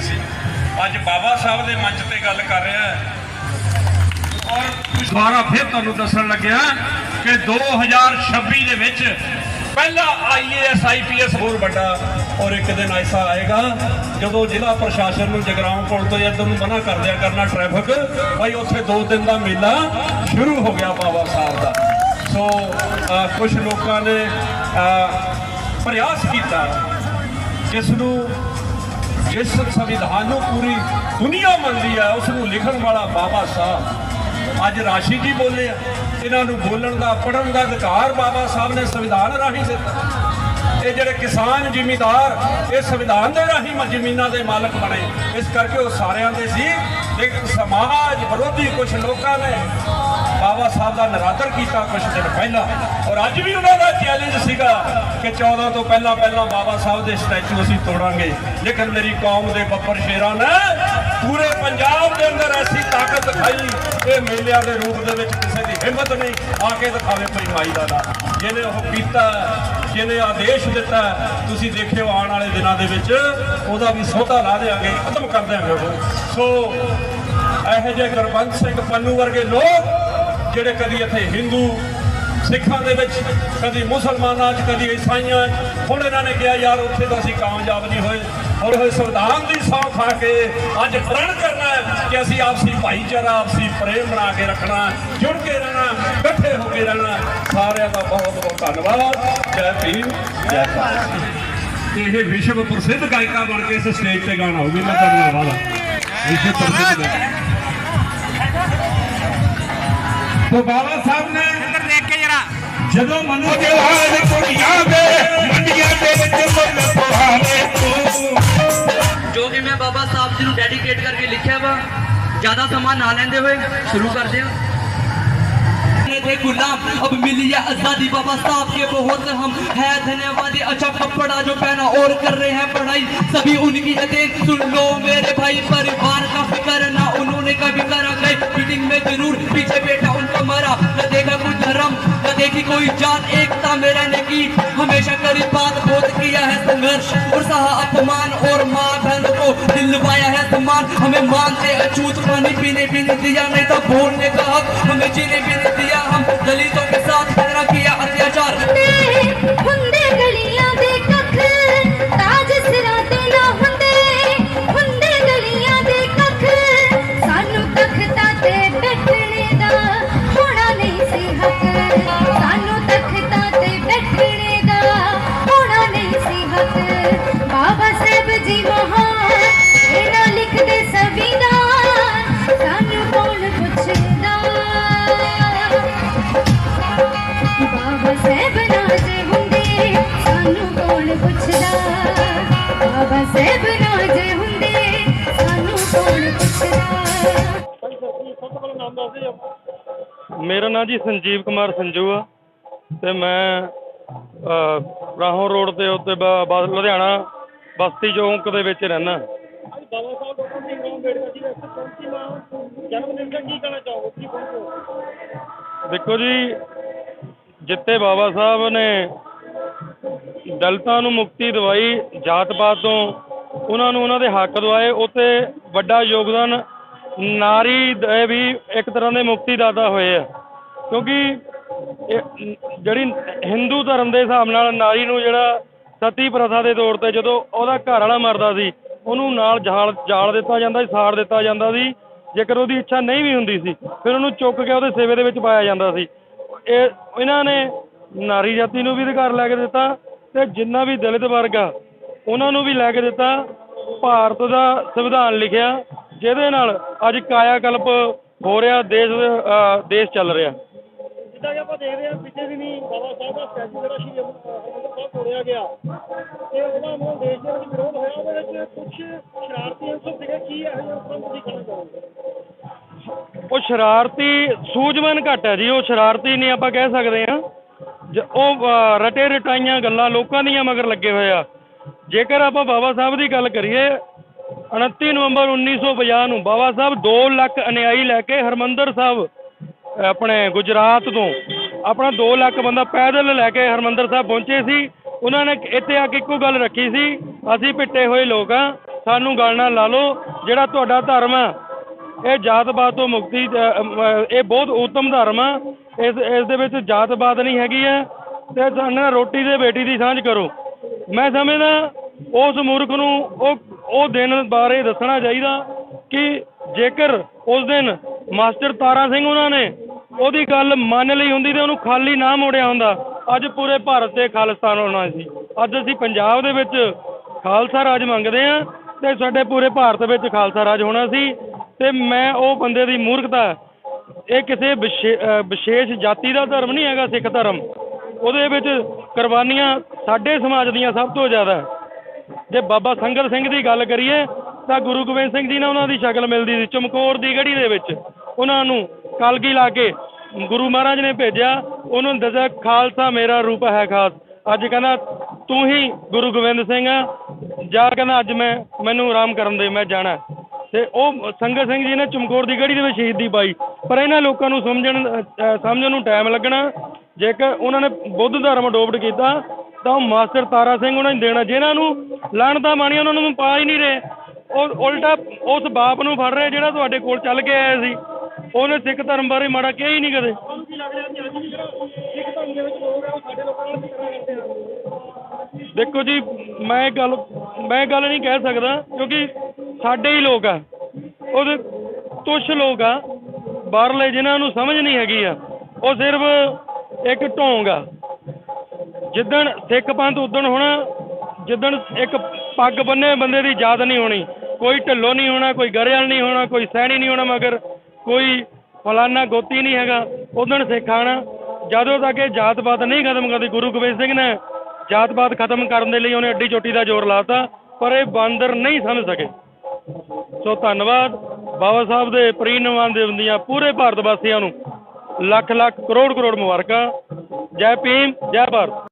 ਸੀ। ਅੱਜ ਬਾਬਾ ਸਾਹਿਬ ਦੇ ਮੰਚ ਤੇ ਗੱਲ ਕਰ ਰਿਹਾ ਹੈ। ਔਰ ਦੁਬਾਰਾ ਫਿਰ ਤੁਹਾਨੂੰ ਦੱਸਣ ਲੱਗਿਆ ਕਿ 2026 ਦੇ ਵਿੱਚ ਪਹਿਲਾ ਆਈਏਐਸ ਆਈਪੀਐਸ ਹੋਰ ਵੱਡਾ ਔਰ ਇੱਕ ਦਿਨ ਐਸਾ ਆਏਗਾ, ਜਦੋਂ ਜ਼ਿਲ੍ਹਾ ਪ੍ਰਸ਼ਾਸਨ ਨੂੰ ਜਗਰਾਉਂ ਪੁਲ ਤੋਂ ਜਾਂ ਨੂੰ ਮਨਾ ਕਰ ਦਿਆ ਕਰਨਾ ਟ੍ਰੈਫਿਕ ਭਾਈ ਉੱਥੇ ਦੋ ਦਿਨ ਦਾ ਮੇਲਾ ਸ਼ੁਰੂ ਹੋ ਗਿਆ ਬਾਬਾ ਸਾਹਿਬ ਦਾ। ਸੋ ਕੁਝ ਲੋਕਾਂ ਨੇ ਪ੍ਰਯਾਸ ਕੀਤਾ, ਜਿਸ ਨੂੰ ਜਿਸ ਸੰਵਿਧਾਨ ਨੂੰ ਪੂਰੀ ਦੁਨੀਆ ਮੰਨਦੀ ਹੈ ਉਸ ਨੂੰ ਲਿਖਣ ਵਾਲਾ ਬਾਬਾ ਸਾਹਿਬ। ਅੱਜ ਰਾਸ਼ੀ ਜੀ ਬੋਲੇ ਆ? ਇਹਨਾਂ ਨੂੰ ਬੋਲਣ ਦਾ ਪੜਨ ਦਾ ਅਧਿਕਾਰ ਬਾਬਾ ਸਾਹਿਬ ਨੇ ਸੰਵਿਧਾਨ ਰਾਹੀਂ ਦਿੱਤਾ। ਇਹ ਜਿਹੜੇ ਕਿਸਾਨ ਜ਼ਿਮੀਦਾਰ, ਇਹ ਸੰਵਿਧਾਨ ਦੇ ਰਾਹੀਂ ਜ਼ਮੀਨਾਂ ਦੇ ਮਾਲਕ ਬਣੇ। ਇਸ ਕਰਕੇ ਉਹ ਸਾਰਿਆਂ ਦੇ ਸੀ। ਲੇਕਿਨ ਸਮਾਜ ਵਿਰੋਧੀ ਕੁਝ ਲੋਕਾਂ ਨੇ ਬਾਬਾ ਸਾਹਿਬ ਦਾ ਨਰਾਦਰ ਕੀਤਾ ਕੁਝ ਦਿਨ ਪਹਿਲਾਂ। ਔਰ ਅੱਜ ਵੀ ਉਹਨਾਂ ਦਾ ਚੈਲੰਜ ਸੀਗਾ ਕਿ 14 ਤੋਂ ਪਹਿਲਾਂ ਪਹਿਲਾਂ ਬਾਬਾ ਸਾਹਿਬ ਦੇ ਸਟੈਚੂ ਅਸੀਂ ਤੋੜਾਂਗੇ। ਲੇਕਿਨ ਮੇਰੀ ਕੌਮ ਦੇ ਬੱਬਰ ਸ਼ੇਰਾਂ ਨੇ ਪੂਰੇ ਪੰਜਾਬ ਦੇ ਅੰਦਰ ਐਸੀ ਤਾਕਤ ਦਿਖਾਈ। ਇਹ ਮੇਲਿਆਂ ਦੇ ਰੂਪ ਦੇ ਵਿੱਚ ਕਿਸੇ ਦੀ ਹਿੰਮਤ ਨਹੀਂ। ਆ ਕੇ ਦਿਖਾਵੇ ਕੋਈ ਮਾਈ ਦਾ ਨਾ ਜਿਹਨੇ ਉਹ ਕੀਤਾ, ਜਿਹਨੇ ਆਦੇਸ਼ ਦਿੱਤਾ, ਤੁਸੀਂ ਦੇਖਿਓ ਆਉਣ ਵਾਲੇ ਦਿਨਾਂ ਦੇ ਵਿੱਚ ਉਹਦਾ ਵੀ ਸੋਧਾ ਲਾ ਦੇਾਂਗੇ ਖਤਮ ਕਰ ਦਿਆਂਗੇ ਸੋ ਇਹੋ ਜਿਹੇ ਗੁਰਬੰਦ ਸਿੰਘ ਪੰਨੂ ਵਰਗੇ ਲੋਕ ਜਿਹੜੇ ਕਦੀ ਇੱਥੇ ਹਿੰਦੂ ਸਿੱਖਾਂ ਦੇ ਵਿੱਚ, ਕਦੀ ਮੁਸਲਮਾਨਾਂ 'ਚ, ਕਦੀ ਈਸਾਈਆਂ 'ਚ, ਹੁਣ ਇਹਨਾਂ ਨੇ ਕਿਹਾ, ਯਾਰ, ਉੱਥੇ ਤਾਂ ਅਸੀਂ ਕਾਮਯਾਬ ਨਹੀਂ ਹੋਏ ਔਰ ਇਹ ਸੰਵਿਧਾਨ ਦੀ ਸੌਂ ਖਾ ਕੇ ਅੱਜ ਪ੍ਰਣ ਕਰਨਾ ਹੈ ਕਿ ਅਸੀਂ ਆਪਸੀ ਭਾਈਚਾਰਾ, ਆਪਸੀ ਪ੍ਰੇਮ ਬਣਾ ਕੇ ਰੱਖਣਾ ਜੁੜ ਕੇ ਰਹਿਣਾ ਇਕੱਠੇ ਹੋ ਕੇ ਰਹਿਣਾ ਸਾਰਿਆਂ ਦਾ ਬਹੁਤ ਬਹੁਤ ਧੰਨਵਾਦ। ਜੈ ਭੀਮ, ਜੈ ਭਾਰਤ। ਇਹ ਵਿਸ਼ਵ ਪ੍ਰਸਿੱਧ ਗਾਇਕਾ ਬਣ ਕੇ ਇਸ ਸਟੇਜ ਤੇ ਗਾਣਾ ਹੋਊਗੀ। ਮੈਂ ਤੁਹਾਨੂੰ ਵਾਦਾ ਵਿਸ਼ਵ ਪ੍ਰਸਿੱਧ ਗਾਇਕਾ। तो बाबा साहब ने ਇੱਧਰ ਦੇਖ ਕੇ ਜਰਾ ਜਦੋਂ ਮਨੂ ਜਵਾਨ ਕੁੜੀਆਂ ਦੇ ਮੰਡੀਆਂ ਦੇ ਵਿੱਚ ਮੁੱਲ ਪਵਾਵੇ ਤੂੰ ਜੋ ਕਿ ਮੈਂ ਬਾਬਾ ਸਾਹਿਬ ਜੀ ਨੂੰ ਡੈਡੀਕੇਟ ਕਰਕੇ ਲਿਖਿਆ ਵਾ ਜਿਆਦਾ ਸਮਾਂ ਨਾ ਲੈਂਦੇ ਹੋਏ ਸ਼ੁਰੂ ਕਰਦੇ ਹਾਂ थे गुलाम अब मिली है आजादी बाबा साहब के बहुत हम है धन्यवादी अच्छा कपड़ा जो पहना और कर रहे हैं पढ़ाई सभी उनकी है देख सुन लो मेरे भाई परिवार का फिक्र ना उन्होंने कभी करा गए मीटिंग में जरूर पीछे बेटा उनका मरा। न देखा कोई धर्म, न देखी कोई जात। एकता में रहने की हमेशा करी बात। बोध किया है संघर्ष, और सहा अपमान और माँ बहन को दिलवाया है सम्मान। हमें मानते, अछूत, पानी पीने भी नहीं दिया, नहीं था बोलने का हक। हमें जीने भी नहीं दिया हम दलितों के साथ। ਮੇਰਾ ਨਾਮ ਜੀ ਸੰਜੀਵ ਕੁਮਾਰ ਸੰਜੂ ਆ ਤੇ ਮੈਂ ਰਾਹੋਂ ਰੋਡ ਦੇ ਉੱਤੇ ਬ- ਬ- ਲੁਧਿਆਣਾ ਬਸਤੀ ਚੌਂਕ ਦੇ ਵਿੱਚ ਰਹਿਣਾ ਦੇਖੋ ਜੀ ਜਿੱਤੇ ਬਾਬਾ ਸਾਹਿਬ ਨੇ ਦਲਤਾਂ ਨੂੰ ਮੁਕਤੀ ਦਵਾਈ ਜਾਤ ਪਾਤ ਤੋਂ, ਉਹਨਾਂ ਨੂੰ ਉਹਨਾਂ ਦੇ ਹੱਕ ਦਵਾਏ ਉੱਤੇ ਵੱਡਾ ਯੋਗਦਾਨ ਨਾਰੀ ਦੇ ਵੀ ਇੱਕ ਤਰ੍ਹਾਂ ਦੇ ਮੁਕਤੀ ਦਾਤਾ ਹੋਏ ਆ। ਕਿਉਂਕਿ ਜਿਹੜੀ ਹਿੰਦੂ ਧਰਮ ਦੇ ਹਿਸਾਬ ਨਾਲ ਨਾਰੀ ਨੂੰ ਜਿਹੜਾ ਸਤੀ ਪ੍ਰਥਾ ਦੇ ਤੌਰ ਤੇ ਜਦੋਂ ਉਹਦਾ ਘਰ ਵਾਲਾ ਮਰਦਾ ਸੀ, ਉਹਨੂੰ ਨਾਲ ਜਾਲ ਜਾਲ ਦਿੱਤਾ ਜਾਂਦਾ ਸੀ, ਸਾੜ ਦਿੱਤਾ ਜਾਂਦਾ ਸੀ। ਜੇਕਰ ਉਹਦੀ ਇੱਛਾ ਨਹੀਂ ਵੀ ਹੁੰਦੀ ਸੀ, ਫਿਰ ਉਹਨੂੰ ਚੁੱਕ ਕੇ ਉਹਦੇ ਸੇਵੇ ਦੇ ਵਿੱਚ ਪਾਇਆ ਜਾਂਦਾ ਸੀ। ਇਹ ਇਹਨਾਂ ਨੇ ਨਾਰੀ ਜਾਤੀ ਨੂੰ ਵੀ ਅਧਿਕਾਰ ਲੈ ਕੇ ਦਿੱਤਾ ਤੇ ਜਿੰਨਾ ਵੀ ਦਲਿਤ ਵਰਗ ਆ, ਉਹਨਾਂ ਨੂੰ ਵੀ ਲੈ ਕੇ ਦਿੱਤਾ। ਭਾਰਤ ਦਾ ਸੰਵਿਧਾਨ ਲਿਖਿਆ ਜਿਹਦੇ ਨਾਲ ਅੱਜ ਕਾਇਆ ਕਲਪ ਹੋ ਰਿਹਾ ਦੇਸ਼ ਦੇਸ਼ ਚੱਲ ਰਿਹਾ। ਜਿੱਦਾਂ ਕਿ ਆਪਾਂ ਦੇਖਦੇ ਹਾਂ ਪਿੱਛੇ ਵੀ ਨਹੀਂ ਬਾਬਾ ਸਾਹਿਬ ਦਾ ਸਟੈਚੂ ਜਿਹੜਾ ਸ਼੍ਰੀ ਹਰਿਮੰਦਰ ਸਾਹਿਬ ਤੋੜਿਆ ਗਿਆ। ਤੇ ਉਹਦਾ ਮਤਲਬ ਦੇਸ਼ ਦੇ ਵਿੱਚ ਵਿਰੋਧ ਹੋਇਆ ਉਹਦੇ ਵਿੱਚ ਕੁਝ ਸ਼ਰਾਰਤੀ ਅੰਸਰ ਸੀਗੇ ਕੀ ਇਹੋ ਜਿਹਾ ਅੰਸਰ ਤੁਸੀਂ ਕਹਿਣਾ ਚਾਹੋਗੇ? ਉਹ ਸ਼ਰਾਰਤੀ ਸੂਝਵਾਨ ਘੱਟ ਹੈ ਜੀ ਉਹ ਸ਼ਰਾਰਤੀ ਨਹੀਂ ਆਪਾਂ ਕਹਿ ਸਕਦੇ ਜ- ਉਹ ਰਟੇ ਰਟਾਈਆਂ ਗੱਲਾਂ ਲੋਕਾਂ ਦੀਆਂ ਮਗਰ ਲੱਗੇ ਹੋਏ ਆ। ਜੇਕਰ ਆਪਾਂ ਬਾਬਾ ਸਾਹਿਬ ਦੀ ਗੱਲ ਕਰੀਏ 29 ਨਵੰਬਰ 1950 ਨੂੰ ਬਾਬਾ ਸਾਹਿਬ 2 ਲੱਖ ਅਨਿਆਈ ਲੈ ਕੇ ਹਰਮੰਦਰ ਸਾਹਿਬ ਆਪਣੇ ਗੁਜਰਾਤ ਤੋਂ ਆਪਣਾ 2 ਲੱਖ ਬੰਦਾ ਪੈਦਲ ਲੈ ਕੇ ਹਰਮੰਦਰ ਸਾਹਿਬ ਪਹੁੰਚੇ ਸੀ। ਉਹਨਾਂ ਨੇ ਇੱਥੇ ਆ ਕੇ ਇੱਕੋ ਗੱਲ ਰੱਖੀ ਸੀ, ਅਸੀਂ ਪਿੱਟੇ ਹੋਏ ਲੋਕ ਆ, ਸਾਨੂੰ ਗੱਲ ਨਾਲ ਲਾ ਲਓ, ਜਿਹੜਾ ਤੁਹਾਡਾ ਧਰਮ ਆ, ਇਹ ਜਾਤ-ਪਾਤ ਤੋਂ ਮੁਕਤੀ ਇਹ ਬਹੁਤ ਉੱਤਮ ਧਰਮ ਆ, ਇਸ ਇਸ ਦੇ ਵਿੱਚ ਜਾਤ-ਪਾਤ ਨਹੀਂ ਹੈਗੀ ਹੈ ਤੇ ਸਾਡੇ ਨਾਲ ਰੋਟੀ ਦੇ ਬੇਟੀ ਦੀ ਸਾਂਝ ਕਰੋ। ਮੈਂ ਸਮਝਦਾ ਉਸ ਮੂਰਖ ਨੂੰ ਉਹ ਉਹ ਦਿਨ ਬਾਰੇ ਦੱਸਣਾ ਚਾਹੀਦਾ ਕਿ ਜੇਕਰ ਉਸ ਦਿਨ ਮਾਸਟਰ ਤਾਰਾ ਸਿੰਘ ਉਹਨਾਂ ਨੇ ਉਹਦੀ ਗੱਲ ਮੰਨ ਲਈ ਹੁੰਦੀ ਤੇ ਉਹਨੂੰ ਖਾਲੀ ਨਾ ਮੋੜਿਆ ਹੁੰਦਾ, ਅੱਜ ਪੂਰੇ ਭਾਰਤ ਤੇ ਖਾਲਿਸਤਾਨ ਹੋਣਾ ਸੀ। ਅੱਜ ਅਸੀਂ ਪੰਜਾਬ ਦੇ ਵਿੱਚ ਖਾਲਸਾ ਰਾਜ ਮੰਗਦੇ ਆ ਤੇ ਸਾਡੇ ਪੂਰੇ ਭਾਰਤ ਵਿੱਚ ਖਾਲਸਾ ਰਾਜ ਹੋਣਾ ਸੀ ਤੇ ਮੈਂ ਉਹ ਬੰਦੇ ਦੀ ਮੂਰਖਤਾ ਇਹ ਕਿਸੇ ਵਿਸ਼ੇ- ਵਿਸ਼ੇਸ਼ ਜਾਤੀ ਦਾ ਧਰਮ ਨਹੀਂ ਹੈਗਾ, ਸਿੱਖ ਧਰਮ। ਉਹਦੇ ਵਿੱਚ ਕੁਰਬਾਨੀਆਂ ਸਾਡੇ ਸਮਾਜ ਦੀਆਂ ਸਭ ਤੋਂ ਜ਼ਿਆਦਾ ਜੇ ਬਾਬਾ ਸੰਗਤ ਸਿੰਘ ਦੀ ਗੱਲ ਕਰੀਏ, ਤਾਂ ਗੁਰੂ ਗੋਬਿੰਦ ਸਿੰਘ ਜੀ ਨਾਲ ਉਹਨਾਂ ਦੀ ਸ਼ਕਲ ਮਿਲਦੀ ਸੀ, ਚਮਕੌਰ ਦੀ ਗੜੀ ਦੇ ਵਿੱਚ। ਉਹਨਾਂ ਨੂੰ ਕਲਗੀ ਲਾ ਕੇ ਗੁਰੂ ਮਹਾਰਾਜ ਨੇ ਭੇਜਿਆ, ਉਹਨੂੰ ਦੱਸਿਆ, ਖਾਲਸਾ ਮੇਰਾ ਰੂਪ ਹੈ ਖਾਸ। ਅੱਜ ਕਹਿੰਦਾ, ਤੂੰ ਹੀ ਗੁਰੂ ਗੋਬਿੰਦ ਸਿੰਘ ਆ। ਜਾ ਕਹਿੰਦਾ, ਅੱਜ ਮੈਂ, ਮੈਨੂੰ ਆਰਾਮ ਕਰਨ ਦੇ, ਮੈਂ ਜਾਣਾ ਤੇ ਉਹ ਸੰਗਤ ਸਿੰਘ ਜੀ ਨੇ ਚਮਕੌਰ ਦੀ ਗੜੀ ਦੇ ਵਿੱਚ ਸ਼ਹੀਦੀ ਪਾਈ। ਪਰ ਇਹਨਾਂ ਲੋਕਾਂ ਨੂੰ ਸਮਝਣ ਸਮਝਣ ਨੂੰ ਟਾਈਮ ਲੱਗਣਾ, ਜੇਕਰ ਉਹਨਾਂ ਨੇ ਬੁੱਧ ਧਰਮ ਅਡੋਪਟ ਕੀਤਾ ਤਾਂ ਉਹ ਮਾਸਟਰ ਤਾਰਾ ਸਿੰਘ ਉਹਨਾਂ ਨੂੰ ਦੇਣਾ ਜਿਹਨਾਂ ਨੂੰ ਲਾਣਤਾ ਬਾਣੀ ਉਹਨਾਂ ਨੂੰ ਪਾ ਹੀ ਨਹੀਂ ਰਹੇ। ਉਹ ਉਲਟਾ ਉਸ ਬਾਪ ਨੂੰ ਫੜ ਰਹੇ ਜਿਹੜਾ ਤੁਹਾਡੇ ਕੋਲ ਚੱਲ ਕੇ ਆਇਆ ਸੀ। ਉਹਨੇ ਸਿੱਖ ਧਰਮ ਬਾਰੇ ਮਾੜਾ ਕਿਹਾ ਹੀ ਨਹੀਂ ਕਦੇ। ਦੇਖੋ ਜੀ, ਮੈਂ ਗੱਲ ਮੈਂ ਗੱਲ ਨਹੀਂ ਕਹਿ ਸਕਦਾ, ਕਿਉਂਕਿ ਸਾਡੇ ਹੀ ਲੋਕ ਆ। ਉਹਦੇ ਤੁਛ ਲੋਕ ਆ। ਬਾਹਰਲੇ ਜਿਨ੍ਹਾਂ ਨੂੰ ਸਮਝ ਨਹੀਂ ਹੈਗੀ ਆ। ਉਹ ਸਿਰਫ ਇੱਕ ਢੋਂਗ ਆ। ਜਿੱਦਣ ਸਿੱਖ ਪੰਥ ਉਦਣ ਹੋਣਾ, ਜਿੱਦਣ ਇੱਕ ਪੱਗ ਬੰਨੇ ਬੰਦੇ ਦੀ ਯਾਦ ਨਹੀਂ ਹੋਣੀ, ਕੋਈ ਢਿੱਲੋਂ ਨਹੀਂ ਹੋਣਾ, ਕੋਈ ਗਰੇਵਾਲ ਨਹੀਂ ਹੋਣਾ, ਕੋਈ ਸੈਣੀ ਨਹੀਂ ਹੋਣਾ ਮਗਰ, ਕੋਈ ਫਲਾਨਾ ਗੋਤੀ ਨਹੀਂ ਹੈਗਾ, ਉਦਣ ਸਿੱਖ ਆਣਾ। ਜਦੋਂ ਤੱਕ ਇਹ ਜਾਤ-ਪਾਤ ਨਹੀਂ ਖਤਮ ਕਰਦੀ, ਗੁਰੂ ਗੋਬਿੰਦ ਸਿੰਘ ਨੇ ਜਾਤ-ਪਾਤ ਖਤਮ ਕਰਨ ਦੇ ਲਈ ਉਹਨੇ ਅੱਡੀ ਚੋਟੀ ਦਾ ਜ਼ੋਰ ਲਾਤਾ, ਪਰ ਇਹ ਬਾਂਦਰ ਨਹੀਂ ਸਮਝ ਸਕੇ। ਸੋ ਧੰਨਵਾਦ। ਬਾਬਾ ਸਾਹਿਬ ਦੇ ਪ੍ਰੀਨਵਾਨ ਦੇ ਦੀਆਂ ਪੂਰੇ ਭਾਰਤ ਵਾਸੀਆਂ ਨੂੰ ਲੱਖ ਲੱਖ ਕਰੋੜ ਕਰੋੜ ਮੁਬਾਰਕਾਂ। ਜੈ ਭੀਮ, ਜੈ ਭਾਰਤ।